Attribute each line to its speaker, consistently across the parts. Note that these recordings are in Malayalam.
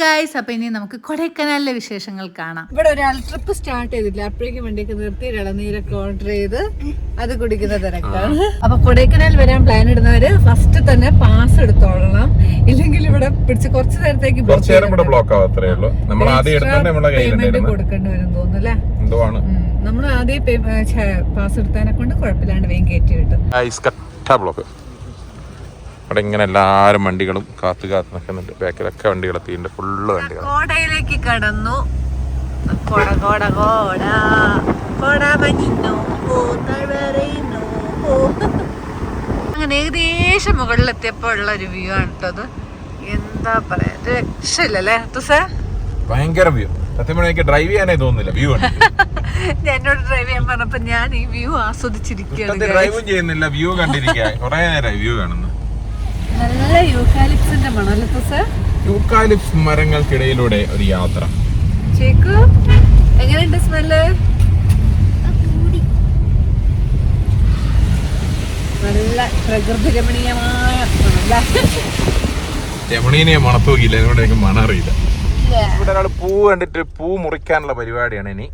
Speaker 1: ഗൈസ് അപ്പൊ ഇനി നമുക്ക് കൊടൈക്കനാലിലെ വിശേഷങ്ങൾ കാണാം.
Speaker 2: ഇവിടെ ഒരാൾ ട്രിപ്പ് സ്റ്റാർട്ട് ചെയ്തില്ല അപ്പോഴേക്കും വണ്ടിയൊക്കെ നിർത്തി ഇളനീരൊക്കെ ഓർഡർ ചെയ്ത് അത് കുടിക്കുന്ന തിരക്കാണ്. അപ്പൊ കൊടൈക്കനാൽ വരാൻ പ്ലാൻ ഇടുന്നവര് ഫസ്റ്റ് തന്നെ പാസ് എടുത്തോളണം. ഇല്ലെങ്കിൽ ഇവിടെ പിടിച്ച് കുറച്ച് നേരത്തേക്ക്
Speaker 3: ബ്ലോക്ക് നമ്മൾ
Speaker 2: പേയ്മെന്റ് കൊടുക്കേണ്ടി വരും തോന്നുന്നു നമ്മൾ ആദ്യം പാസ് എടുത്തതിനെ കൊണ്ട് കുഴപ്പമില്ലാണ്ട് വേഗം കയറ്റി കിട്ടും
Speaker 3: കട്ട ബ്ലോക്ക് അവിടെ ഇങ്ങനെ എല്ലാരും വണ്ടികളും കാത്തു കാത്ത് നിൽക്കുന്നുണ്ട്. ബാക്കിലൊക്കെ വണ്ടികൾ എത്തിയിട്ടുണ്ട് ഫുള്ള് വണ്ടികൾ
Speaker 2: കോടയിലേക്ക് കടന്നു. കോട കോട കോട. കോട മഞ്ഞിന്നു അങ്ങനെ ഏകദേശം മുകളിൽ ഉള്ള ഒരു വ്യൂ ആണ് കേട്ടോ എന്താ പറയാ രക്ഷയില്ലല്ലേ തുസ?
Speaker 3: ഭയങ്കര വ്യൂ സത്യം എനിക്ക് ഡ്രൈവ് ചെയ്യാനേ തോന്നുന്നില്ല വ്യൂ ആണ്
Speaker 2: എന്നോട് ഡ്രൈവ് ചെയ്യാൻ പറഞ്ഞപ്പോ ഞാൻ ഈ വ്യൂ ആസ്വദിച്ചിരിക്കുകയാണ്.
Speaker 3: ഡ്രൈവും ചെയ്യുന്നില്ല വ്യൂ കണ്ടിരിക്കുക കുറെ വ്യൂ കാണുന്നു.
Speaker 2: നല്ല യൂക്കാലിപ്സിന്റെ മണല്ലേ സർ
Speaker 3: യൂക്കാലിപ്സ് മരങ്ങൾക്കിടയിലൂടെ ഒരു യാത്ര.
Speaker 2: ചേക്കു എങ്ങനെയുണ്ട് സ്മെല്ല്? നല്ല പ്രകൃതി രമണീയമായ?
Speaker 3: രമണീനെ മണത്തോക്കില്ല എനിക്ക് മണം അറിയില്ല. ഇവിടെ ഒരാൾ പൂ കണ്ടിട്ട് പൂ മുറിക്കാനുള്ള പരിപാടിയാണ് ഇനി.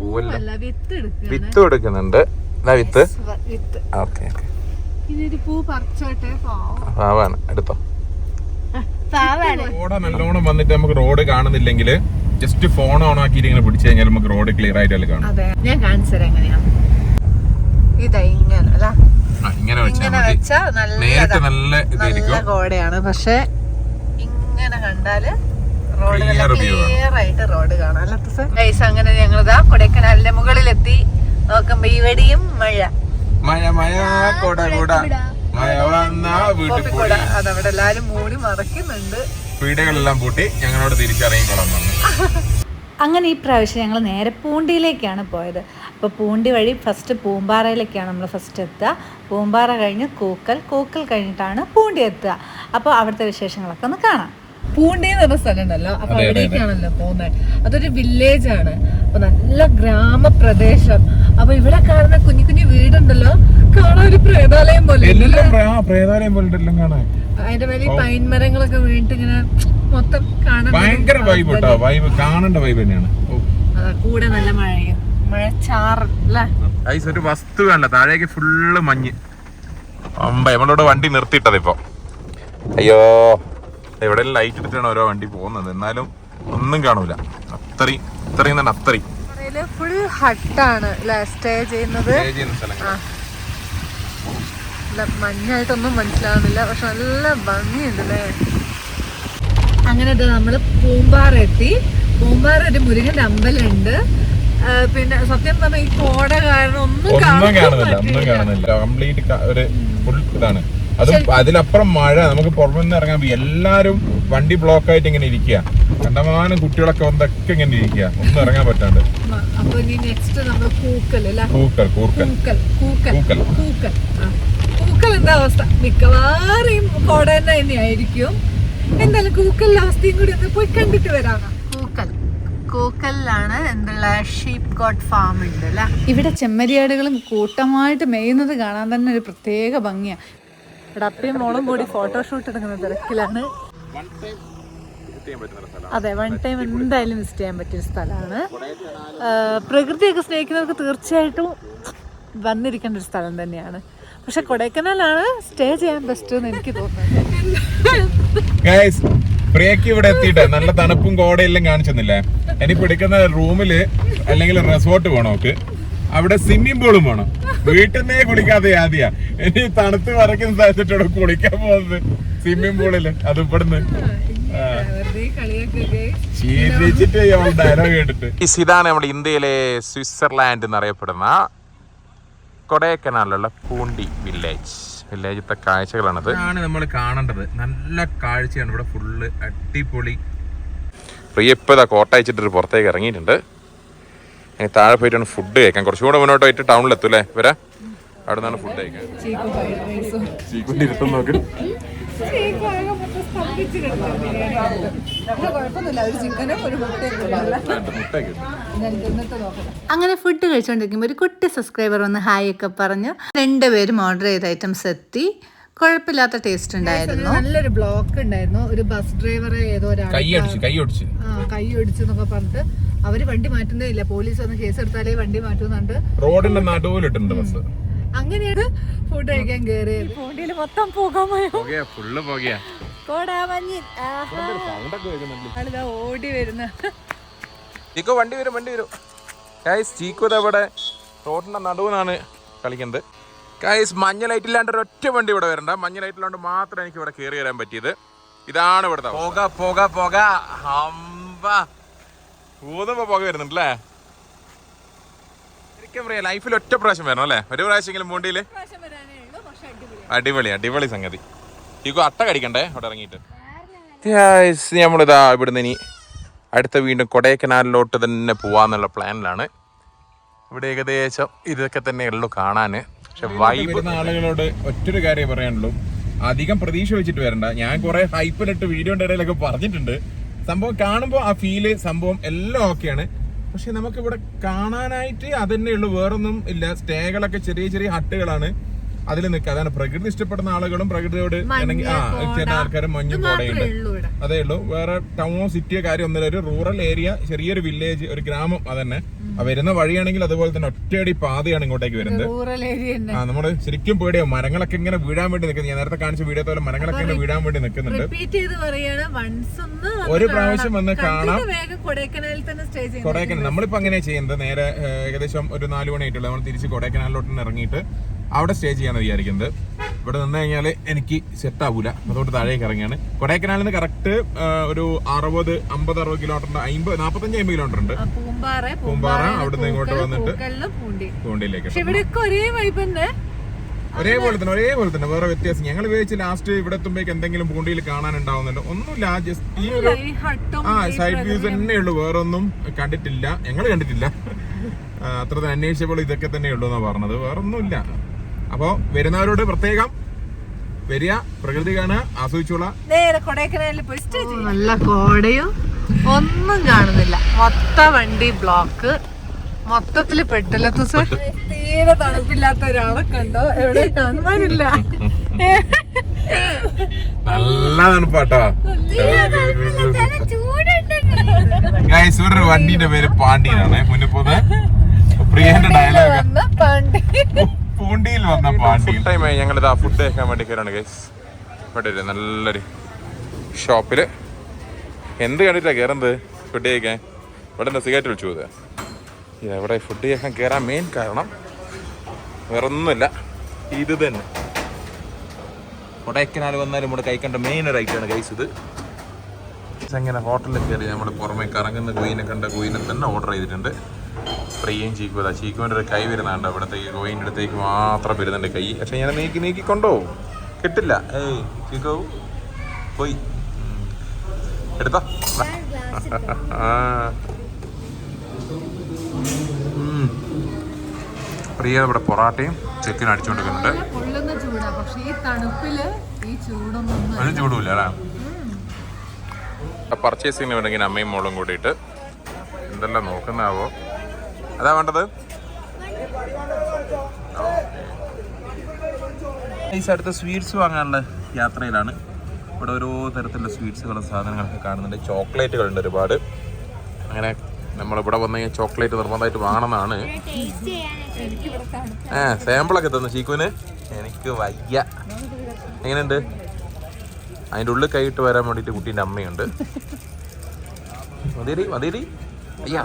Speaker 3: പൂവെല്ലാം
Speaker 2: വിത്ത്
Speaker 3: വിത്ത് വിത്ത്. Okay okay.
Speaker 2: ഇതൊരു പൂ പറിച്ചോട്ടെ പാവം.
Speaker 3: പാവാണ് എടുത്തോ. റോഡ് നല്ലോണം വന്നിട്ട് നമുക്ക് റോഡ് കാണുന്നില്ലെങ്കിൽ ജസ്റ്റ് ഫോൺ ഓൺ ആക്കിയിട്ട് ഇങ്ങനെ പിടിച്ചു കഴിഞ്ഞാൽ നമുക്ക് റോഡ് ക്ലിയർ ആയിട്ടല്ലേ കാണും.
Speaker 2: അതെ ഞാൻ കാണിച്ചു എങ്ങനെയാ. ഇതാ ഇങ്ങനെ അല്ല?
Speaker 3: ആ, ഇങ്ങനെ വെച്ചാൽ നേരിട്ട് നല്ല
Speaker 2: നല്ല
Speaker 3: ഇതായിരിക്കും.
Speaker 2: ഗോഡയാണ് പക്ഷെ ഇങ്ങനെ കണ്ടാൽ റോഡ്. ക്ലിയർ ആയിട്ട് റോഡ് കാണാം. അല്ലാത്ത ഗൈസ് അങ്ങനെ ഞങ്ങളിതാ കൊടൈക്കനാലിന്റെ മുകളിലെത്തി. നോക്കുമ്പോ ഇവിടെയും മഴ.
Speaker 3: മഴ മഴ കൊട കൊട മഴ വന്ന വീട്ടിൽ
Speaker 2: കോപ്പിക്കോട അതവിടെ എല്ലാരും മൂടി മറക്കുന്നുണ്ട്.
Speaker 3: വീടുകളെല്ലാം പൂട്ടി ഞങ്ങളോട്
Speaker 1: അങ്ങനെ ഈ പ്രാവശ്യം ഞങ്ങൾ നേരെ പൂണ്ടിയിലേക്കാണ് പോയത്. അപ്പോൾ പൂണ്ടി വഴി ഫസ്റ്റ് പൂമ്പാറയിലേക്കാണ് നമ്മൾ ഫസ്റ്റ് എത്തുക. പൂമ്പാറ കഴിഞ്ഞ് കൂക്കൽ കൂക്കൽ കഴിഞ്ഞിട്ടാണ് പൂണ്ടി എത്തുക. അപ്പോൾ അവിടുത്തെ വിശേഷങ്ങളൊക്കെ ഒന്ന് കാണാം.
Speaker 2: പൂണ്ടി എന്ന് പറഞ്ഞ സ്ഥലം ഉണ്ടല്ലോ അപ്പൊ. അവിടേക്കാണല്ലോ പോകുന്നത്. അതൊരു വില്ലേജ് ആണ് അപ്പൊ നല്ല ഗ്രാമപ്രദേശം. അപ്പൊ ഇവിടെ കാണുന്ന കുഞ്ഞു കുഞ്ഞു വീടുണ്ടല്ലോ. കാണാൻ ഒരു പ്രേതാലയം പോലെ
Speaker 3: പ്രേതാലയം പോലെ
Speaker 2: അതിന്റെ മേലെ പൈൻ മരങ്ങളൊക്കെ വീണിട്ട് ഇങ്ങനെ മൊത്തം കാണാൻ
Speaker 3: ഭയങ്കര വൈബ് കേട്ടോ. വൈബ് കാണേണ്ട വൈബ് തന്നെയാണ്.
Speaker 2: കൂടെ നല്ല മഴയും.
Speaker 3: ഒരു വസ്തു വേണ്ട താഴേക്ക് ഫുള്ള് മഞ്ഞ്. അമ്പ നമ്മളോട് വണ്ടി നിർത്തിയിട്ടത് ഇപ്പൊ അയ്യോ. എവിടെ ലൈറ്റ് എടുത്തിട്ടാണ് ഓരോ വണ്ടി പോകുന്നത്. എന്നാലും ഒന്നും കാണൂല. അത്രയും ഇത്രയും തന്നെ അത്രയും.
Speaker 2: ഫുൾ ഹട്ടാണ് സ്റ്റേ ചെയ്യുന്നത്. മഞ്ഞായിട്ടൊന്നും മനസ്സിലാവുന്നില്ല പക്ഷെ നല്ല ഭംഗിയുണ്ട് അല്ലേ അങ്ങനെ നമ്മൾ പൂമ്പാറ എത്തി പൂമ്പാറ ഒരു മുരുകന്റെ അമ്പലമുണ്ട്. പിന്നെ സത്യം പറഞ്ഞ ഈ കോട കാരണം ഒന്നും
Speaker 3: ഒന്നും കാണുന്നില്ല ഒന്നും കാണുന്നില്ല. കംപ്ലീറ്റ് ഒരു ഫുൾ ഇതാണ്. അതും അതിലപ്പുറം മഴ നമുക്ക് പുറമെന്ന് ഇറങ്ങാൻ. എല്ലാരും വണ്ടി ബ്ലോക്ക് ആയിട്ട് ഇങ്ങനെ ഇരിക്കുക കണ്ടമാനം കുട്ടികളൊക്കെ വന്നൊക്കെ ഇങ്ങനെ ഇരിക്കുക ഒന്നും ഇറങ്ങാൻ പറ്റാണ്ട്.
Speaker 2: ആ, ഇനി നെക്സ്റ്റ് നമ്മൾ കൂക്കൽ അല്ലേ?
Speaker 3: കൂക്കൽ കൂർക്കൽ
Speaker 2: കൂക്കൽ കൂക്കൽ
Speaker 3: കൂക്കൽ.
Speaker 2: കൂക്കൽ. കൂക്കൽ എന്താ അവസ്ഥ? മിക്കവാറും ഈ കോട തന്നെ തന്നെയായിരിക്കും. എന്തായാലും കൂക്കലിന്റെ അവസ്ഥയും കൂടി ഒന്ന് പോയി കണ്ടിട്ട് വരാം കൂക്കൽ. കൂക്കലിലാണ് എന്തുള്ള ഷീപ്പ് ഗോട്ട് ഫാം ഉണ്ട് അല്ലേ?
Speaker 1: ഇവിടെ ചെമ്മരിയാടുകളും കൂട്ടമായിട്ട് മേയുന്നത് കാണാൻ തന്നെ ഒരു പ്രത്യേക ഭംഗിയാണ്
Speaker 2: ഇവിടെ അപ്പയും മോളും കൂടി ഫോട്ടോഷൂട്ട് എടുക്കുന്ന തിരക്കിലാണ്. അതെ വൺ ടൈം എന്തായാലും വിസിറ്റ് ചെയ്യാൻ പറ്റിയ സ്ഥലമാണ്. പ്രകൃതിയൊക്കെ സ്നേഹിക്കുന്നവർക്ക് തീർച്ചയായിട്ടും വന്നിരിക്കേണ്ട ഒരു സ്ഥലം തന്നെയാണ്. പക്ഷെ കൊടൈക്കനാലാണ് സ്റ്റേ ചെയ്യാൻ ബെസ്റ്റ് എന്ന് എനിക്ക് തോന്നുന്നത്.
Speaker 3: പ്രിയക്ക് ഇവിടെ എത്തിയിട്ട് നല്ല തണുപ്പും കോടയെല്ലാം കാണിച്ചെന്നില്ലേ? എനിക്ക് പിടിക്കുന്ന റൂമിൽ അല്ലെങ്കിൽ റിസോർട്ട് പോണോക്ക് അവിടെ സ്വിമ്മിംഗ് പൂളും വേണം. വീട്ടിൽ നിന്നേ കുളിക്കാതെ ആദ്യ ഇനി തണുത്ത് വരയ്ക്കുന്ന സ്ഥലത്തിട്ടോടെ കുളിക്കാൻ പോകുന്നത്. സ്വിമ്മിംഗ് പൂളിൽ അത് ഇവിടുന്ന്. ഇതാണ് നമ്മുടെ ഇന്ത്യയിലെ സ്വിറ്റ്സർലാൻഡ് എന്നറിയപ്പെടുന്ന കൊടൈക്കനാലിലുള്ള പൂണ്ടി വില്ലേജ്. വില്ലേജത്തെ കാഴ്ചകളാണത്. ആണ് നമ്മൾ കാണേണ്ടത്. നല്ല കാഴ്ചയാണ് ഇവിടെ ഫുള്ള് അടിപൊളി. പ്രിയ ഇപ്പൊ ഇതാ കോട്ട അയച്ചിട്ട് പുറത്തേക്ക് ഇറങ്ങിയിട്ടുണ്ട്. ഇനി താഴെ പോയിട്ടാണ് ഫുഡ് കഴിക്കാൻ കുറച്ചും കൂടെ മുന്നോട്ട് പോയിട്ട് ടൗണിലെത്തും അല്ലേ? വരാ. അവിടെ നിന്നാണ് ഫുഡ് കഴിക്കാൻ ചീക്കുണ്ടി ഇരുത്തും നോക്ക്.
Speaker 1: അങ്ങനെ ഫുഡ് കഴിച്ചുകൊണ്ടിരിക്കുമ്പോൾ ഒരു കുട്ടി സബ്സ്ക്രൈബർ വന്ന് ഹായ് ഒക്കെ പറഞ്ഞു. രണ്ടുപേരും ഓർഡർ ചെയ്ത ഐറ്റംസ് എത്തി. കുഴപ്പമില്ലാത്ത ടേസ്റ്റ് ഉണ്ടായിരുന്നു.
Speaker 2: നല്ലൊരു ബ്ലോക്ക് ഉണ്ടായിരുന്നു. ഒരു ബസ് ഡ്രൈവറെ ഏതോ ഒരാൾ
Speaker 3: കൈ അടിച്ച് കൈ ഒടിച്ച്
Speaker 2: ആ കൈ ഒടിച്ചു എന്നൊക്കെ പറഞ്ഞിട്ട് അവർ വണ്ടി മാറ്റുന്നേ ഇല്ല. പോലീസ് വന്ന് കേസ് എടുത്താലേ വണ്ടി മാറ്റുന്നുണ്ട്
Speaker 3: റോഡിന്റെ നടുവിലിട്ടുണ്ട് ബസ്
Speaker 2: അങ്ങനെയാണ് ഫുഡ് കഴിക്കാൻ കയറിയത് പൂണ്ടിയിൽ മൊത്തം
Speaker 3: ഫുള്ള് പോകയാ
Speaker 2: ആളിതാ ഓടി വരുന്ന.
Speaker 3: ചീക്കോ വണ്ടി വരും വണ്ടി വരും. ചീക്കോ അവിടെ റോഡിന്റെ നടുവിനാണ് കളിക്കുന്നത്. ഗൈസ് മഞ്ഞ ലൈറ്റ് ഇല്ലാണ്ട് ഒരു ഒറ്റ വണ്ടി ഇവിടെ വരണ്ട. മഞ്ഞ ലൈറ്റ് ഇല്ലാണ്ട് മാത്രം എനിക്ക് ഇവിടെ കയറി വരാൻ പറ്റിയത്. ഇതാണ് ഇവിടുത്തെ പോക പോക പോക. ഊതുമ്പോ പോക വരുന്നുണ്ടല്ലേ? ശരിക്കും പറയാ ലൈഫിൽ ഒറ്റ പ്രാവശ്യം വരണം അല്ലേ? ഒരു പ്രാവശ്യമെങ്കിലും മൂണ്ടിയിൽ അടിപൊളി അടിപൊളി സംഗതി. ഇക്കോ അട്ട കടിക്കണ്ടേ അവിടെ ഇറങ്ങിയിട്ട്? നമ്മളിതാ ഇവിടുന്ന് ഇനി അടുത്ത വീണ്ടും കൊടൈക്കനാലിലോട്ട് തന്നെ പോവാന്നുള്ള പ്ലാനിലാണ് ഇവിടെ ഏകദേശം ഇതൊക്കെ തന്നെ ഉള്ളു കാണാന്. പക്ഷെ വൈബ് ആളുകളോട് ഒറ്റൊരു കാര്യം പറയാനുള്ളൂ. അധികം പ്രതീക്ഷ വെച്ചിട്ട് വരണ്ട. ഞാൻ കുറെ ഹൈപ്പിലിട്ട് വീഡിയോന്റെ ഇടയിലൊക്കെ പറഞ്ഞിട്ടുണ്ട്. സംഭവം കാണുമ്പോൾ ആ ഫീൽ സംഭവം എല്ലാം ഓക്കെയാണ് പക്ഷെ നമുക്ക് ഇവിടെ കാണാനായിട്ട് അതന്നെ ഉള്ളു വേറൊന്നും ഇല്ല. സ്റ്റേകളൊക്കെ ചെറിയ ചെറിയ ഹട്ടുകളാണ്. അതിൽ നിൽക്കുക. അതാണ് പ്രകൃതി ഇഷ്ടപ്പെടുന്ന ആളുകളും പ്രകൃതിയോട് ആൾക്കാരും മഞ്ഞും കോടയുണ്ട്. അതേ ഉള്ളൂ. വേറെ ടൗണോ സിറ്റിയോ കാര്യം ഒന്നുമില്ല. ഒരു റൂറൽ ഏരിയ ചെറിയൊരു വില്ലേജ് ഒരു ഗ്രാമം അതന്നെ. വരുന്ന വഴിയാണെങ്കിൽ അതുപോലെ തന്നെ ഒറ്റയടി പാതയാണ് ഇങ്ങോട്ടേക്ക് വരുന്നത്. ആ നമ്മൾ ശരിക്കും പേടിയോ. മരങ്ങളൊക്കെ ഇങ്ങനെ വീഴാൻ വേണ്ടി നിൽക്കുന്നത് ഞാൻ നേരത്തെ കാണിച്ച വീഡിയോ പോലെ മരങ്ങളൊക്കെ ഇങ്ങനെ വീഴാൻ വേണ്ടി നിൽക്കുന്നുണ്ട്. ഒരു പ്രാവശ്യം വന്ന് കാണാം. കൊടൈക്കനാൽ നമ്മളിപ്പോ അങ്ങനെ ചെയ്യുന്നത്. നേരെ ഏകദേശം ഒരു നാല് മണിയായിട്ടുള്ള. നമ്മൾ തിരിച്ച് കൊടൈക്കനാലിലോട്ട് ഇറങ്ങിയിട്ട് അവിടെ സ്റ്റേ ചെയ്യാന്ന് വിചാരിക്കുന്നത്. ഇവിടെ നിന്ന് കഴിഞ്ഞാൽ എനിക്ക് സെറ്റ് ആവൂല. അതുകൊണ്ട് താഴേക്ക് ഇറങ്ങിയാണ് കൊടൈക്കനാലിൽ നിന്ന് കറക്റ്റ് ഒരു അറുപത് അമ്പത് അറുപത് കിലോമീറ്റർ അമ്പത് നാപ്പത്തഞ്ച് അമ്പത് കിലോമീറ്റർ ഉണ്ട്.
Speaker 2: പൂമ്പാറ
Speaker 3: അവിടുന്ന് ഇങ്ങോട്ട് വന്നിട്ട് പൂണ്ടിയിലേക്ക് ഒരേപോലെ തന്നെ. ഒരേപോലെ തന്നെ വേറെ വ്യത്യാസം. ഞങ്ങൾ ഉപയോഗിച്ച് ലാസ്റ്റ് ഇവിടെ എത്തുമ്പോഴേക്ക് എന്തെങ്കിലും പൂണ്ടിയിൽ കാണാനുണ്ടാവുന്നുണ്ടോ. ഒന്നും ജസ്റ്റ് ഈ ഒരു ആ സൈഡ് വ്യൂസ് തന്നെ ഉള്ളൂ. വേറെ ഒന്നും കണ്ടിട്ടില്ല. ഞങ്ങൾ കണ്ടിട്ടില്ല. അത്ര തന്നെ അന്വേഷിച്ചപ്പോൾ ഇതൊക്കെ തന്നെ ഉള്ളൂ എന്നാ പറഞ്ഞത്. വേറെ ഒന്നുമില്ല. അപ്പോ വരുന്നവരോട് പ്രത്യേകം വരിക പ്രകൃതി കാണുക ആസ്വദിച്ചോളാം.
Speaker 2: നേരെ കൊടൈക്കനാലിൽ പോയി സ്റ്റേ നല്ല കോടയും ഒന്നും കാണുന്നില്ല. മൊത്ത വണ്ടി ബ്ലോക്ക് മൊത്തത്തിൽ പെട്ടില്ല തുസ? തീരെ തണുപ്പില്ലാത്ത ഒരാളെ കണ്ടോ? എവിടെ കാണുവാനില്ല.
Speaker 3: നല്ല തണുപ്പാട്ടോ. ഗൈസ് ഇവരുടെ വണ്ടിന്റെ പേര് പാണ്ഡ്യനാണ് മുന്നിപ്പോ പ്രിയന്റെ ഡയലോഗ്
Speaker 2: പാണ്ഡ്യ പണ്ടി.
Speaker 3: പൂണ്ടിയിൽ വന്ന ടൈമായി ഞങ്ങൾ ഇതാ ഫുഡ് കഴിക്കാൻ വേണ്ടി കയറാണ് ഗൈസ് ഇവിടെ ഒരു നല്ലൊരു ഷോപ്പിൽ എന്ത് കണ്ടിട്ടാ കയറുന്നത് ഫുഡ് കഴിക്കാൻ. ഇവിടെ എന്താ സിഗരറ്റ് വിളിച്ചു പോകുന്നത് ഇവിടെ ഫുഡ് കഴിക്കാൻ കയറാൻ മെയിൻ കാരണം വേറെ ഒന്നുമില്ല ഇത് തന്നെ. കൊടൈക്കനാൽ വന്നാലും ഇവിടെ കഴിക്കേണ്ട മെയിൻ ഒരു ഐറ്റമാണ് ഗൈസ് ഇത്. അങ്ങനെ ഹോട്ടലിൽ കയറി നമ്മൾ പുറമേ കറങ്ങുന്ന കുയിനെ കണ്ട കുയിനെ തന്നെ ഓർഡർ ചെയ്തിട്ടുണ്ട്. ഫ്രീയും ചീക്കും അതാ ചീക്കുവിന്റെ ഒരു കൈ വരുന്നുണ്ട് അവിടത്തേക്ക് കോയിന്റെ അടുത്തേക്ക് മാത്രം വരുന്നുണ്ട് കൈ. പക്ഷെ ഞാൻ നീക്കി നീക്കി കൊണ്ടോ കിട്ടില്ല. ഏയ് ചീക്കോ. പോയി. എടുത്ത. പ്രിയ ഇവിടെ പൊറാട്ടയും ചിക്കനും അടിച്ചുകൊണ്ടിരിക്കുന്നുണ്ട്.
Speaker 2: ഈ ഈ
Speaker 3: ഒരു ചൂടുമില്ല അല്ലേ? പർച്ചേസിങ്ങിന് വേണമെങ്കിൽ അമ്മയും മോളും കൂടിയിട്ട് എന്തെല്ലാം നോക്കുന്നാവോ അതാ വേണ്ടത്? ഈ അടുത്ത സ്വീറ്റ്സ് വാങ്ങാനുള്ള യാത്രയിലാണ്. ഇവിടെ ഓരോ തരത്തിലുള്ള സ്വീറ്റ്സുകളും സാധനങ്ങളൊക്കെ കാണുന്നുണ്ട്. ചോക്ലേറ്റുകളുണ്ട് ഒരുപാട്. അങ്ങനെ നമ്മളിവിടെ വന്നു കഴിഞ്ഞാൽ ചോക്ലേറ്റ് നിർബന്ധമായിട്ട് വാങ്ങണമെന്നാണ്. ഏ സാമ്പിളൊക്കെ തന്നു ചീക്കുവിന് എനിക്ക് വയ്യ. എങ്ങനെയുണ്ട്? അതിന്റെ ഉള്ളിൽ കൈയിട്ട് വരാൻ വേണ്ടിയിട്ട് കുട്ടീന്റെ അമ്മയുണ്ട്. മതിരി മതിരി അയ്യാ.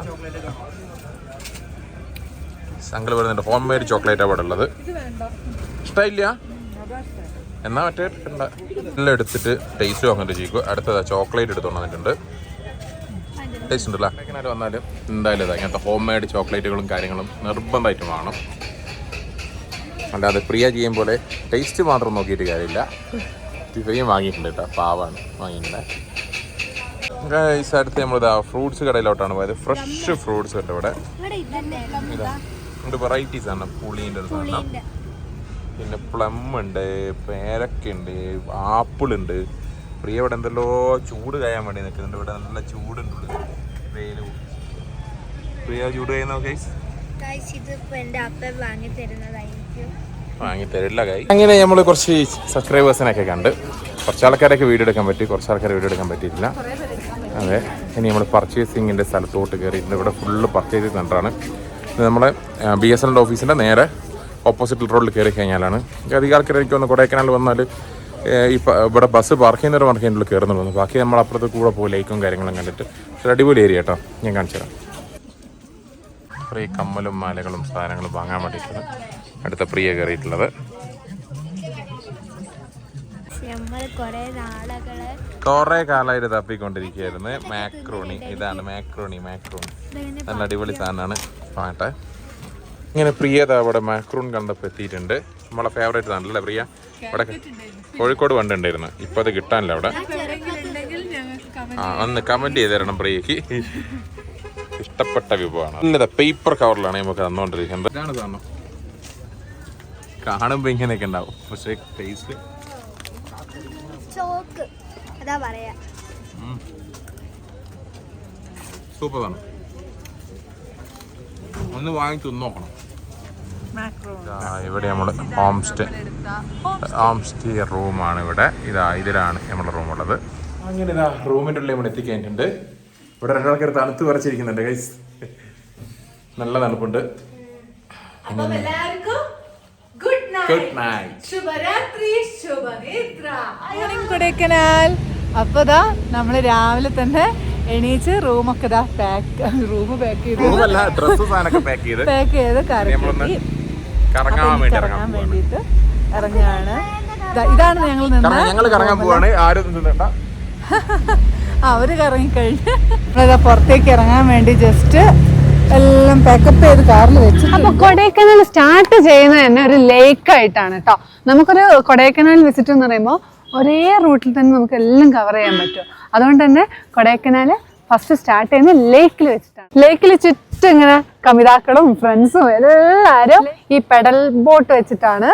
Speaker 3: സങ്കൽ വരുന്നുണ്ട് ഹോം മെയ്ഡ് ചോക്ലേറ്റ് അവിടെ ഉള്ളത്. ഇഷ്ടമില്ല എന്നാ മറ്റേ ഉണ്ട് എല്ലാം എടുത്തിട്ട് ടേസ്റ്റ് വാങ്ങിട്ട് ചെയ്യിക്കും. അടുത്തതാ ചോക്ലേറ്റ് എടുത്തു വന്നിട്ടുണ്ട്. ടേസ്റ്റ് ഉണ്ടല്ലോ? എങ്ങനെ വന്നാലും എന്തായാലും ഇതാ ഇങ്ങനത്തെ ഹോം മെയ്ഡ് ചോക്ലേറ്റുകളും കാര്യങ്ങളും നിർബന്ധമായിട്ട് വേണം. അല്ലാതെ പ്രിയ ചെയ്യും പോലെ ടേസ്റ്റ് മാത്രം നോക്കിയിട്ട് കാര്യമില്ല. ടിഫയും വാങ്ങിയിട്ടുണ്ട് കേട്ടോ പാവാണ് വാങ്ങിയിട്ടുണ്ട്. ഈ അടുത്ത് നമ്മളിതാ ഫ്രൂട്ട്സ് കടയിലോട്ടാണ് പോയത്. ഫ്രഷ് ഫ്രൂട്ട്സ് ഉണ്ട് ഇവിടെ. ഉണ്ട് വെറൈറ്റീസ് ആണ്. പുളീന്റെ ഒരു സാധനം. പിന്നെ പ്ലം ഉണ്ട് പേരക്കുണ്ട് ആപ്പിൾ ഉണ്ട്. പ്രിയ ഇവിടെ എന്തല്ലോ ചൂട് കഴിയാൻ വേണ്ടി നിൽക്കുന്നുണ്ട്. ഇവിടെ നല്ല ചൂടുണ്ട് വെയിൽ പ്രിയ ചൂട് കഴിയുന്നോ ഗൈസ്
Speaker 4: വാങ്ങി
Speaker 3: തരില്ല കൈ അങ്ങനെ നമ്മൾ കുറച്ച് സബ്സ്ക്രൈബേഴ്സിനൊക്കെ കണ്ട് കുറച്ച് ആൾക്കാരൊക്കെ വീഡിയോ എടുക്കാൻ പറ്റി. കുറച്ച് ആൾക്കാർ വീഡിയോ എടുക്കാൻ പറ്റിയിട്ടില്ല. അതെ. ഇനി നമ്മൾ പർച്ചേസിങ്ങിന്റെ സ്ഥലത്തോട്ട് കയറിയിട്ടുണ്ട് ഇവിടെ ഫുള്ള് പർച്ചേസ് സെന്ററാണ് ഇത് നമ്മളെ ബി എസ് എൻ എൽ ഓഫീസിന്റെ നേരെ ഓപ്പോസിറ്റ് റോഡിൽ കയറി കഴിഞ്ഞാലാണ്. അധികാർക്കിടെ എനിക്ക് ഒന്ന് കൊടൈക്കനാൽ വന്നാൽ ഈ ഇവിടെ ബസ് പാർക്ക് ചെയ്യുന്നവർ പാർക്ക് ചെയ്യുന്നതിൽ കയറുന്നുള്ളൂ. ബാക്കി നമ്മൾ അപ്പുറത്ത് കൂടെ പോയി ലൈക്കും കാര്യങ്ങളും കണ്ടിട്ട്. പക്ഷേ അടിപൊളി ഏരിയ കേട്ടോ ഞാൻ കാണിച്ചു തരാം. കമ്മലും മാലകളും സാധനങ്ങളും വാങ്ങാൻ വേണ്ടിയിട്ടാണ് അടുത്ത പ്രിയ കയറിയിട്ടുള്ളത്.
Speaker 4: കുറെ
Speaker 3: കാലമായിട്ട് തപ്പിക്കൊണ്ടിരിക്കുകയായിരുന്നു. മാക്രോണി ഇതാണ് മാക്രോണി മാക്രോണി നല്ല അടിപൊളി സാധനമാണ്. പാട്ടെ ഇങ്ങനെ പ്രിയത അവിടെ മാക്രൂൺ കണ്ടപ്പോൾ എത്തിയിട്ടുണ്ട്. നമ്മളെ ഫേവറേറ്റ് സാധനമല്ലേ പ്രിയ? ഇവിടെ കോഴിക്കോട് വണ്ടുണ്ടായിരുന്നു ഇപ്പൊ അത് കിട്ടാനില്ല അവിടെ. ആ ഒന്ന് കമന്റ് ചെയ്ത് തരണം പ്രിയക്ക്. ഇഷ്ടപ്പെട്ട വിഭവമാണ്. ഇല്ലതാ പേപ്പർ കവറിലാണ് നമുക്ക് തന്നോണ്ടിരിക്കുന്നത്. ഇതാണ് സാധനം? കാണുമ്പോ ഇങ്ങനെയൊക്കെ ഉണ്ടാവും. പക്ഷേ ടേസ്റ്റ്
Speaker 4: അതാ പറയാ.
Speaker 3: സൂപ്പർ ആണ് ഒന്ന് വാങ്ങി തിന്നോക്കണം ആ, ഇവിടെ നമ്മൾ ഹോം സ്റ്റേ ഹോം സ്റ്റേ റൂമാണ് ഇവിടെ. ഇതാ ഇതിലാണ് നമ്മുടെ റൂം ഉള്ളത്. അങ്ങനെ ഇതാ റൂമിന്റെ ഉള്ളിൽ നമ്മൾ എത്തിക്കഴിഞ്ഞിട്ടുണ്ട്. ഇവിടെ രണ്ടാൾക്കാർ തണുത്ത് വരച്ചിരിക്കുന്നുണ്ട് ഗൈസ് നല്ല തണുപ്പുണ്ട്.
Speaker 2: എല്ലാവർക്കും ഗുഡ് നൈറ്റ് ശുഭരാത്രി ശുഭനിദ്ര. കൊടൈക്കനാൽ. അപ്പൊ ഇതാ നമ്മൾ രാവിലെ തന്നെ എണീച്ച് റൂമൊക്കെ ഇതാ പാക്ക് റൂം പാക്ക് ചെയ്ത്
Speaker 3: പാക്ക് ചെയ്ത്.
Speaker 2: പാക്ക് ചെയ്ത്
Speaker 3: കറങ്ങാൻ ഇറങ്ങാൻ
Speaker 2: വേണ്ടിട്ട്
Speaker 3: ഇറങ്ങാണ്.
Speaker 2: വേണ്ടിയിട്ട് ഇറങ്ങുകയാണ് ഇതാണ് ഞങ്ങൾ നിന്ന്
Speaker 3: ഞങ്ങൾ കറങ്ങാൻ പോവാണ്. ആരും നിന്നേണ്ട
Speaker 2: അവർ കറങ്ങിക്കഴിഞ്ഞ് നമ്മളിതാ പുറത്തേക്ക് ഇറങ്ങാൻ വേണ്ടി ജസ്റ്റ് എല്ലാം പാക്കപ്പ് ചെയ്ത് കാറിൽ വെച്ച്
Speaker 5: അപ്പൊ കൊടൈക്കനാൽ സ്റ്റാർട്ട് ചെയ്യുന്നത് തന്നെ ഒരു ലേക്ക് ആയിട്ടാണ് കേട്ടോ. നമുക്കൊരു കൊടൈക്കനാൽ വിസിറ്റ് എന്ന് പറയുമ്പോൾ ഒരേ റൂട്ടിൽ തന്നെ നമുക്ക് എല്ലാം കവർ ചെയ്യാൻ പറ്റും. അതുകൊണ്ട് തന്നെ കൊടൈക്കനാൽ ഫസ്റ്റ് സ്റ്റാർട്ട് ചെയ്യുന്നത് ലേക്കിൽ വെച്ചിട്ടാണ്. ലേക്കിൽ ചുറ്റും ഇങ്ങനെ കമിതാക്കളും ഫ്രണ്ട്സും എല്ലാവരും ഈ പെഡൽ ബോട്ട് വെച്ചിട്ടാണ്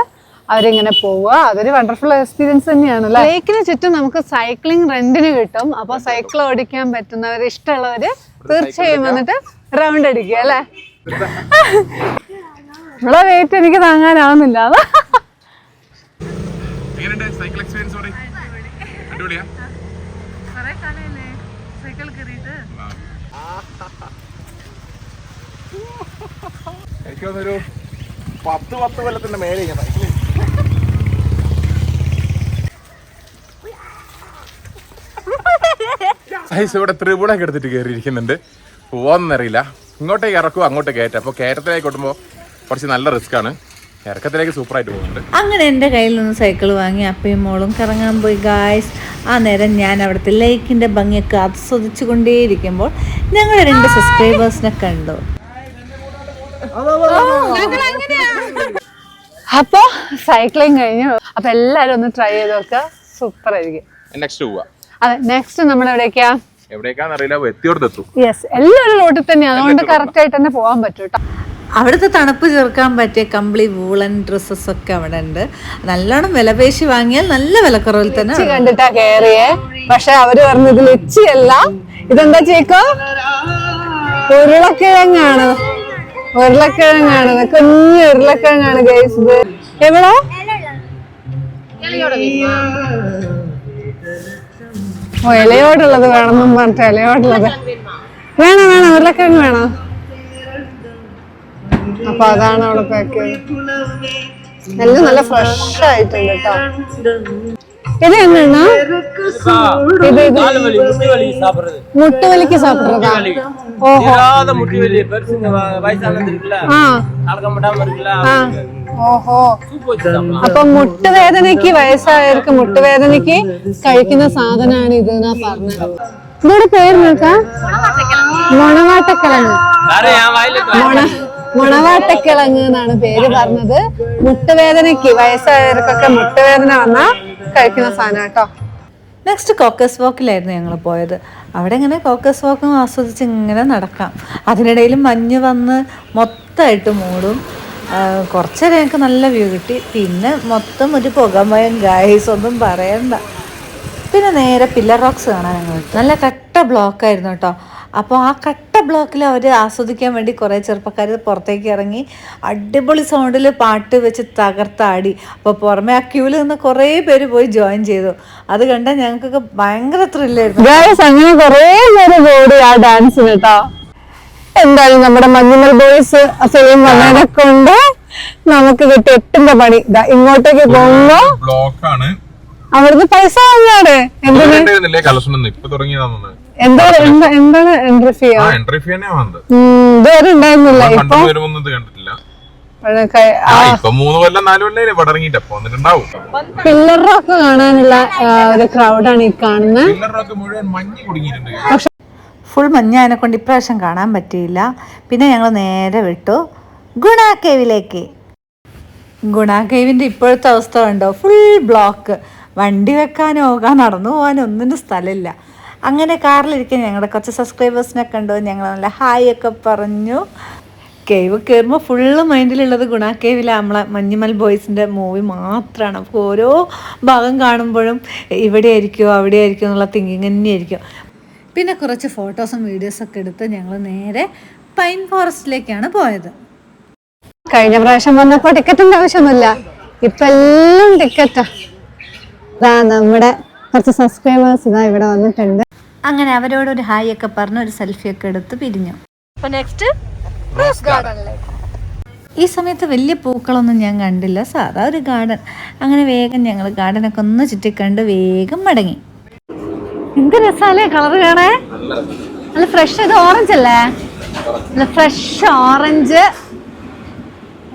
Speaker 5: അവരിങ്ങനെ പോവുക. അതൊരു വണ്ടർഫുൾ എക്സ്പീരിയൻസ് തന്നെയാണ് ലേക്കിന് ചുറ്റും നമുക്ക് സൈക്ലിംഗ് റെന്റിന് കിട്ടും. അപ്പൊ സൈക്കിൾ ഓടിക്കാൻ പറ്റുന്നവർ ഇഷ്ടമുള്ളവര് തീർച്ചയായും വന്നിട്ട് റൗണ്ട് അടിക്കുക അല്ലേ? ഇവിടെ വെയിറ്റ് എനിക്ക് താങ്ങാനാവുന്നില്ല. അതാ
Speaker 3: എങ്ങനെയുണ്ട് സൈക്കിൾ എക്സ്പീരിയൻസ് അടിപൊളിയാ? എനിക്ക് തോന്നുന്നൊരു പത്ത് പത്ത് കൊല്ലത്തിന്റെ മേലെ ഇങ്ങനെ സൈക്കിൾ ഐസ് ഇവിടെ ത്രിപുണൊക്കെ എടുത്തിട്ട് കയറിയിരിക്കുന്നുണ്ട് പോവാന്നറിയില്ല. ഇങ്ങോട്ടേക്ക് ഇറക്കും അങ്ങോട്ടേക്ക് കയറ്റാം. അപ്പോൾ കയറ്റത്തിലേക്ക് കൊട്ടുമ്പോൾ കുറച്ച് നല്ല റിസ്ക് ആണ്. ഇറക്കത്തിലേക്ക് സൂപ്പറായിട്ട് പോകുന്നുണ്ട്.
Speaker 1: അങ്ങനെ എന്റെ കയ്യിൽ നിന്ന് സൈക്കിൾ വാങ്ങി അപ്പയും മോളും കറങ്ങാൻ പോയി. ഗായ്സ് ആ നേരം ഞാൻ അവിടുത്തെ ലേക്കിന്റെ ഭംഗിയൊക്കെ ആസ്വദിച്ചു കൊണ്ടേയിരിക്കുമ്പോൾ ഞങ്ങൾ രണ്ട് സബ്സ്ക്രൈബേഴ്സിനെ കണ്ടു.
Speaker 5: അപ്പൊ സൈക്ലിംഗ് കഴിഞ്ഞു. അപ്പൊ എല്ലാരും ഒന്ന് ട്രൈ ചെയ്ത് നോക്കുക സൂപ്പർ ആയിരിക്കും
Speaker 3: നെക്സ്റ്റ് പോവാ.
Speaker 5: അതെ നെക്സ്റ്റ് നമ്മൾ എവിടേക്കാ?
Speaker 3: എവിടേക്കാന്നറിയില്ല എത്തിയോടത്തെത്തും
Speaker 5: യെസ് എല്ലാവരും റോട്ടിൽ തന്നെ അതുകൊണ്ട് കറക്റ്റ് ആയിട്ട് തന്നെ പോകാൻ പറ്റും കേട്ടോ
Speaker 1: അവിടുത്തെ തണുപ്പ് ചേർക്കാൻ പറ്റിയ കമ്പിളി വൂളൻ ഡ്രസ്സസ് ഒക്കെ അവിടെ ഉണ്ട് നല്ലോണം വിലപേശി വാങ്ങിയാൽ നല്ല വിലക്കുറവിൽ തന്നെ
Speaker 5: കണ്ടിട്ടാ കേറിയേ? പക്ഷെ അവർ പറഞ്ഞത് ലിച്ചിയല്ല ഇതെന്താ ചേക്കോ? ഉരുളക്കിഴങ്ങാണ്. ഉരുളക്കിഴങ്ങാണ്. കുഞ്ഞു ഉരുളക്കിഴങ്ങാണ് ഇത് എവിടാ? ഓ ഇലയോടുള്ളത് വേണമെന്നും പറഞ്ഞിട്ട് ഇലയോടുള്ളത്. വേണം വേണം? ഉരുളക്കിഴങ്ങ് വേണം? അപ്പൊ അതാണ് അവൾ പാക്ക് ചെയ്തത്. എല്ലാം നല്ല ഫ്രഷ് ആയിട്ടുണ്ട് കേട്ടോ ഇത് എന്നാ ഇത് ഇത് മുട്ടുവലിക്ക് സാപ്പിടുறதா ஓஹோ
Speaker 6: இராத முட்டுவலி பெருசுங்க வயசானது இருக்குல்ல
Speaker 5: ஆ
Speaker 6: நடக்க முடியாம இருக்குல்ல
Speaker 5: ഓഹോ. അപ്പൊ മുട്ടുവേദനയ്ക്ക് വയസ്സായവർക്ക് മുട്ടുവേദനയ്ക്ക് കഴിക്കുന്ന സാധനമാണ് ഇത് എന്നാ പറഞ്ഞത്. ഇതോടെ പേര് നോക്കാം.
Speaker 6: മുണവാട്ടക്കിളങ്ങ്
Speaker 5: മുണ മൊണവാട്ടക്കിഴങ്ങ് എന്നാണ് പേര് പറഞ്ഞത്. മുട്ടുവേദനയ്ക്ക് വയസ്സായവർക്കൊക്കെ മുട്ടുവേദന വന്നാൽ കഴിക്കുന്ന സാധനം കേട്ടോ.
Speaker 1: നെക്സ്റ്റ് കോക്കസ് വാക്കിലായിരുന്നു ഞങ്ങൾ പോയത്. അവിടെ ഇങ്ങനെ കോക്കസ് വാക്കും ആസ്വദിച്ച് ഇങ്ങനെ നടക്കാം. അതിനിടയിൽ മഞ്ഞ് വന്ന് മൊത്തമായിട്ട് മൂടും. കുറച്ച് കുറച്ചേരം ഞങ്ങൾക്ക് നല്ല വ്യൂ കിട്ടി. പിന്നെ മൊത്തം ഒരു പുകമയം ഗായ്സ് ഒന്നും പറയണ്ട. പിന്നെ നേരെ പില്ലർ റോക്സ് കാണാൻ ഞങ്ങൾ നല്ല കട്ട ബ്ലോക്കായിരുന്നു കേട്ടോ. അപ്പോൾ ആ കട്ട ബ്ലോക്കിൽ അവർ ആസ്വദിക്കാൻ വേണ്ടി കുറേ ചെറുപ്പക്കാർ പുറത്തേക്ക് ഇറങ്ങി അടിപൊളി സൗണ്ടിൽ പാട്ട് വെച്ച് തകർത്താടി. അപ്പോൾ പുറമെ ആ ക്യൂവിൽ നിന്ന് കുറേ പേര് പോയി ജോയിൻ ചെയ്തു. അത് കണ്ടാൽ ഞങ്ങൾക്കൊക്കെ ഭയങ്കര ത്രില്ലായിരുന്നു
Speaker 5: അങ്ങനെ കുറേ പേര് കൂടി ആ ഡാൻസിന് കേട്ടോ എന്തായാലും നമ്മുടെ മഞ്ഞുമൽ ബോയ്സ് ഫിലിം വന്നതിനെ കൊണ്ട് നമുക്ക് കിട്ടി എട്ടിന്റെ പണി. ഇങ്ങോട്ടേക്ക് പോകുമ്പോ
Speaker 3: ബ്ലോക്കാണ്
Speaker 5: അവിടുന്ന് പൈസ വാങ്ങാട് എന്തിനാ?
Speaker 3: ഒന്നും ഇപ്പൊ തുടങ്ങിയതാണെന്ന്
Speaker 5: എന്താണ് എൻട്രി ഫീ
Speaker 3: എൻട്രി ഫീ തന്നെയാ വന്നത്.
Speaker 5: ഇതുവരെ ഉണ്ടായിരുന്നില്ല. ഇപ്പൊ
Speaker 3: പണ്ട് വരുമ്പൊന്നും കണ്ടിട്ടില്ല.
Speaker 5: പില്ലർ റോക്ക് കാണാനുള്ള ഒരു ക്രൗഡാണ് ഈ കാണുന്നത്
Speaker 3: പക്ഷെ മുഴുവൻ മഞ്ഞ് കുടുങ്ങിയിട്ടുണ്ട്.
Speaker 1: ഫുൾ മഞ്ഞ കൊണ്ട് ഇപ്രാവശ്യം കാണാൻ പറ്റിയില്ല. പിന്നെ ഞങ്ങൾ നേരെ വിട്ടു ഗുണ കേവിലേക്ക്. ഗുണ കേവിന്റെ ഇപ്പോഴത്തെ അവസ്ഥ ഉണ്ടോ ഫുൾ ബ്ലോക്ക് വണ്ടി വെക്കാനോ നടന്നു പോകാനോ ഒന്നിന്റെ സ്ഥലമില്ല. അങ്ങനെ കാറിലിരിക്കാൻ ഞങ്ങളുടെ കുറച്ച് സബ്സ്ക്രൈബേഴ്സിനൊക്കെ കണ്ടു ഞങ്ങൾ നല്ല ഹായ് ഒക്കെ പറഞ്ഞു. കേവ് കയറുമ്പോൾ ഫുള്ള് മൈൻഡിലുള്ളത് ഗുണ കേവിലെ നമ്മളെ മഞ്ഞുമൽ ബോയ്സിന്റെ മൂവി മാത്രമാണ് അപ്പോൾ ഓരോ ഭാഗം കാണുമ്പോഴും ഇവിടെ ആയിരിക്കുമോ അവിടെ ആയിരിക്കുമോ എന്നുള്ള തിങ്കിങ് തന്നെയായിരിക്കും. പിന്നെ കുറച്ച് ഫോട്ടോസും വീഡിയോസൊക്കെ എടുത്ത് ഞങ്ങൾ നേരെ പൈൻ ഫോറസ്റ്റിലേക്കാണ് പോയത്.
Speaker 5: കഴിഞ്ഞ പ്രാവശ്യം വന്നപ്പോൾ ടിക്കറ്റിന്റെ ആവശ്യമൊന്നുമില്ല. ഇപ്പം എല്ലാം ടിക്കറ്റാ ഇതാ നമ്മുടെ കുറച്ച് സബ്സ്ക്രൈബേഴ്സ് ഇതാ ഇവിടെ വന്നിട്ടുണ്ട്.
Speaker 1: അങ്ങനെ അവരോട് ഒരു ഹായ് ഒക്കെ പറഞ്ഞു ഒരു സെൽഫി ഒക്കെ എടുത്ത് പിരിഞ്ഞു.
Speaker 2: അപ്പൊ നെക്സ്റ്റ്
Speaker 1: ഈ സമയത്ത് വലിയ പൂക്കളൊന്നും ഞാൻ കണ്ടില്ല. സാധാ ഒരു ഗാർഡൻ അങ്ങനെ വേഗം ഞങ്ങൾ ഗാർഡനൊക്കെ ഒന്ന് ചുറ്റിക്കണ്ട് വേഗം മടങ്ങി.
Speaker 5: എന്ത് രസാലേ കളർ കാണേ നല്ല ഫ്രഷ് ഇത് ഓറഞ്ച് അല്ലേ? നല്ല ഫ്രഷ് ഓറഞ്ച്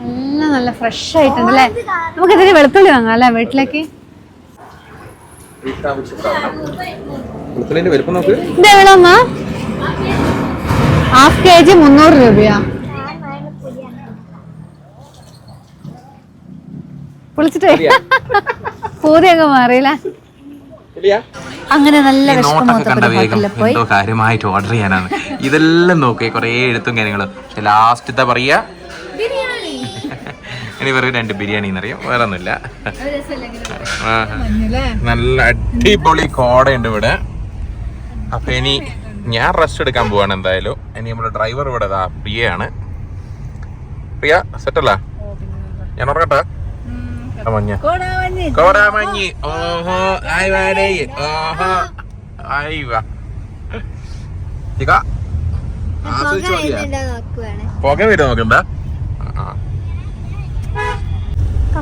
Speaker 5: എല്ലാം നല്ല ഫ്രഷ് ആയിട്ടുണ്ട് അല്ലേ? നമുക്ക് ഇതിന് വെളുത്തുള്ളി വാങ്ങാം അല്ലേ വീട്ടിലേക്ക്
Speaker 3: വലുപ്പം നോക്ക്
Speaker 5: ഇത് എവിടെമ്മ ഹാഫ് കെ ജി മുന്നൂറ് രൂപയാ. വിളിച്ചിട്ടേ പൂതി അങ്ങ് മാറിയില്ലേ.
Speaker 1: അങ്ങനെ നല്ല
Speaker 3: കാര്യമായിട്ട് ഓർഡർ ചെയ്യാനാണ്. ഇതെല്ലാം നോക്കി കുറേ എഴുത്തും കാര്യങ്ങളും. പക്ഷെ ലാസ്റ്റത്തെ പറയാ ഇനി വെറും രണ്ട് ബിരിയാണി എന്നറിയാം. വേറെ ഒന്നുമില്ല. നല്ല അടിപൊളി കോടയുണ്ട് ഇവിടെ. അപ്പൊ ഇനി ഞാൻ റെസ്റ്റ് എടുക്കാൻ പോവാണ് എന്തായാലും. ഇനി നമ്മുടെ ഡ്രൈവർ ഇവിടെ പ്രിയയാണ്. പ്രിയ സെറ്റല്ല ഞാൻ ഉറങ്ങട്ടെ? ആ, മഞ്ഞ. കോടാമഞ്ഞി. ഓഹോ ആയി വാടേ. ഓഹോ. ആയി വാ. ചിക്ക, ആസ്വദിച്ച് മതിയാ?
Speaker 4: നോക്കുവാണ്.
Speaker 3: പുക വരും നോക്കണ്ട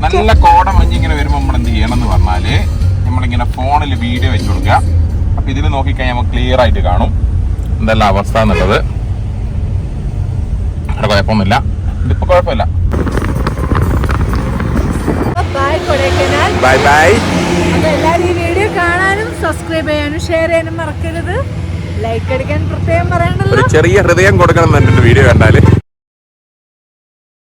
Speaker 3: നല്ല കോട മഞ്ഞ് ഇങ്ങനെ വരുമ്പോൾ നമ്മൾ എന്ത് ചെയ്യണം എന്ന് പറഞ്ഞാൽ നമ്മളിങ്ങനെ ഫോണിൽ വീഡിയോ വെച്ച് കൊടുക്കുക. അപ്പൊ ഇതിൽ നോക്കിക്കഴിഞ്ഞാൽ നമുക്ക് ക്ലിയർ ആയിട്ട് കാണും. എന്തെല്ലാം അവസ്ഥ എന്നുള്ളത്. അവിടെ കുഴപ്പമൊന്നുമില്ല. ഇതിപ്പോ കുഴപ്പമില്ല.
Speaker 2: ബൈ
Speaker 3: ബൈ
Speaker 2: എല്ലാവരും ഈ വീഡിയോ കാണാനും സബ്സ്ക്രൈബ് ചെയ്യാനും ഷെയർ ചെയ്യാനും മറക്കരുത്. ലൈക്ക് അടിക്കാൻ പ്രത്യേകം പറയണ്ടല്ലോ.
Speaker 3: ചെറിയ ഹൃദയം കൊടുക്കണം എന്നുണ്ട് വീഡിയോ കണ്ടാൽ.